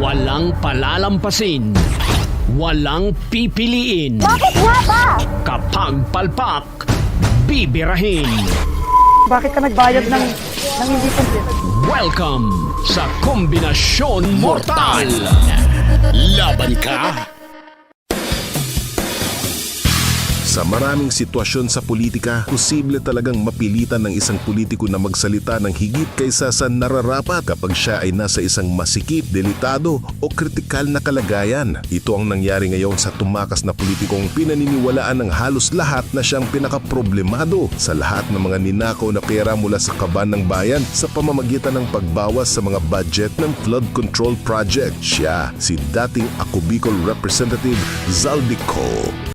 Walang palalampasin. Walang pipiliin. Bakit nga ba? Kapag palpak, bibirahin. Bakit ka nagbayad ng, ng hindi complete? Welcome sa Kombinasyon Mortal! Laban ka? Sa maraming sitwasyon sa politika, posible talagang mapilitan ng isang politiko na magsalita ng higit kaysa sa nararapat kapag siya ay nasa isang masikip, delikado o kritikal na kalagayan. Ito ang nangyari ngayon sa tumakas na politikong pinaniniwalaan ng halos lahat na siyang pinakaproblemado sa lahat ng mga ninakaw na pera mula sa kaban ng bayan sa pamamagitan ng pagbawas sa mga budget ng flood control project. Siya, si dating Ako Bicol Representative Zaldico.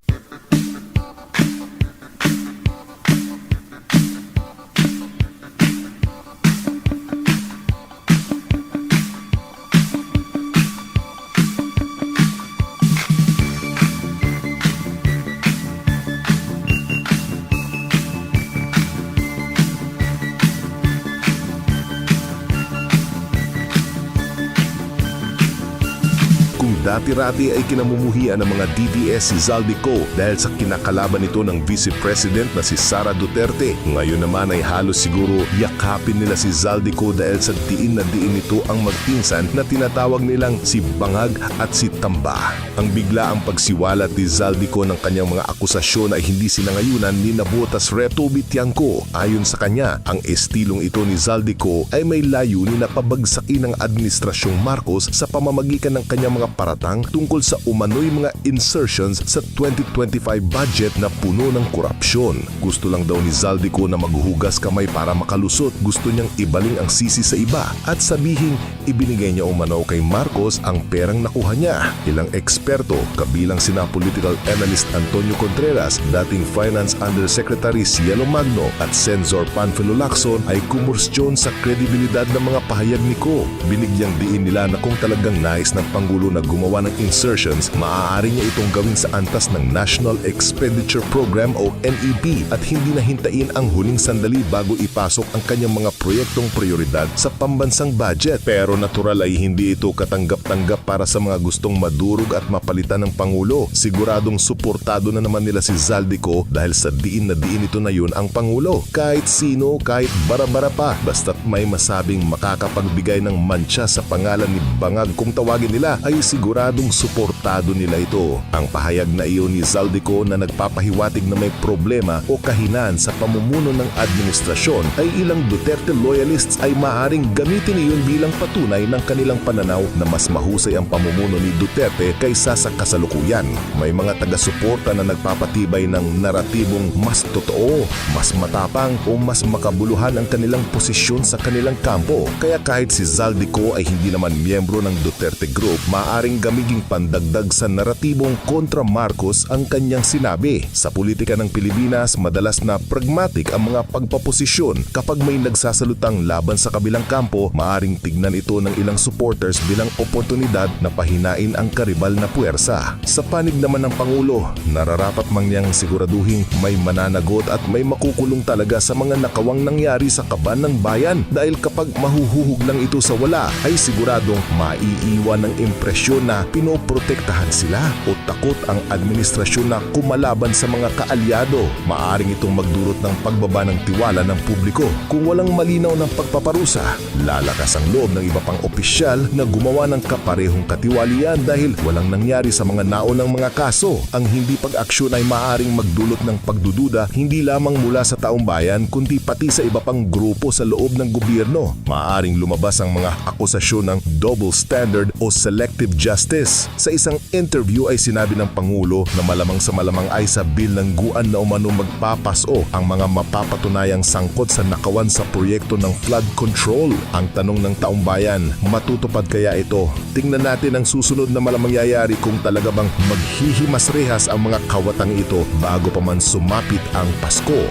Dati-rati ay kinamumuhian ng mga DDS si Zaldico dahil sa kinakalaban nito ng Vice President na si Sara Duterte. Ngayon naman ay halos siguro yakapin nila si Zaldico dahil sa diin na diin nito ang magpinsan na tinatawag nilang si Bangag at si Tamba. Ang bigla ang pagsiwalat ni Zaldico ng kanyang mga akusasyon ay hindi sinangayunan ni Nabotas Rep Toby Tiangco. Ayon sa kanya, ang estilong ito ni Zaldico ay may layunin na pabagsakin ng Administrasyong Marcos sa pamamagitan ng kanyang mga paratang tungkol sa umano'y mga insertions sa 2025 budget na puno ng korupsyon. Gusto lang daw ni Zaldico na maghuhugas kamay para makalusot. Gusto niyang ibaling ang sisi sa iba at sabihin ibinigay niya umano kay Marcos ang perang nakuha niya. Ilang eksperto, kabilang sina political analyst Antonio Contreras, dating Finance Undersecretary Cielo Magno at Sensor Panfilo Lacson ay kumurstyon sa kredibilidad ng mga pahayag ni Ko. Binigyang diin nila na kung talagang nais ng Pangulo na gumawa ng insertions, maaari niya itong gawin sa antas ng National Expenditure Program o NEP at hindi na hintayin ang huling sandali bago ipasok ang kanyang mga proyektong prioridad sa pambansang budget. Pero natural ay hindi ito katanggap-tanggap para sa mga gustong madurog at mapalitan ng Pangulo. Siguradong suportado na naman nila si Zaldico dahil sa diin na diin ito na yun ang Pangulo. Kahit sino, kahit bara-bara pa, basta't may masabing makakapagbigay ng mantsa sa pangalan ni Bangag kung tawagin nila ay siguradong suportado nila ito. Ang pahayag na iyon ni Zaldico na nagpapahiwatig na may problema o kahinaan sa pamumuno ng administrasyon ay ilang Duterte loyalists ay maaring gamitin iyon bilang patunay ng kanilang pananaw na mas mahusay ang pamumuno ni Duterte kaysa sa kasalukuyan. May mga taga-suporta na nagpapatibay ng naratibong mas totoo, mas matapang o mas makabuluhan ang kanilang posisyon sa kanilang kampo. Kaya kahit si Zaldico ay hindi naman miyembro ng Duterte Group, maaring gamiging pandagdag sa naratibong kontra Marcos ang kanyang sinabi. Sa politika ng Pilipinas, madalas na pragmatic ang mga pagpaposisyon. Kapag may nagsasalutang laban sa kabilang kampo, maaring tignan ito ng ilang supporters bilang oportunidad na pahinain ang karibal na puwersa. Sa panig naman ng Pangulo, nararapat mang niyang siguraduhin may mananagot at may makukulong talaga sa mga nakawang nangyari sa kaban ng bayan dahil kapag mahuhuhog lang ito sa wala ay siguradong maiiwan ng impresyon na pinoprotektahan sila o takot ang administrasyon na kumalaban sa mga kaalyado. Maaring itong magdulot ng pagbaba ng tiwala ng publiko. Kung walang malinaw ng pagpaparusa, lalakas ang loob ng iba pang opisyal na gumawa ng kaparehong katiwalian dahil walang nangyari sa mga naonang mga kaso. Ang hindi pag-aksyon ay maaring magdulot ng pagdududa hindi lamang mula sa taong bayan kundi pati sa iba pang grupo sa loob ng gobyerno. Maaring lumabas ang mga akusasyon ng double standard o selective justice. Sa isang interview ay sinabi ng Pangulo na malamang sa malamang ay sa bilangguan na umano magpapaso ang mga mapapatunayang sangkot sa nakawan sa proyekto ng flood control. Ang tanong ng taong bayan, matutupad kaya ito? Tingnan natin ang susunod na malamang yayari kung talaga bang maghihimas rehas ang mga kawatang ito bago pa man sumapit ang Pasko.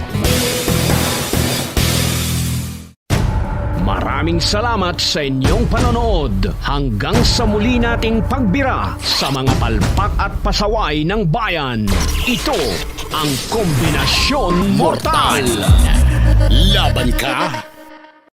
Maraming salamat sa inyong panonood. Hanggang sa muli nating pagbira sa mga palpak at pasaway ng bayan. Ito ang Kombinasyon Mortal! Laban ka?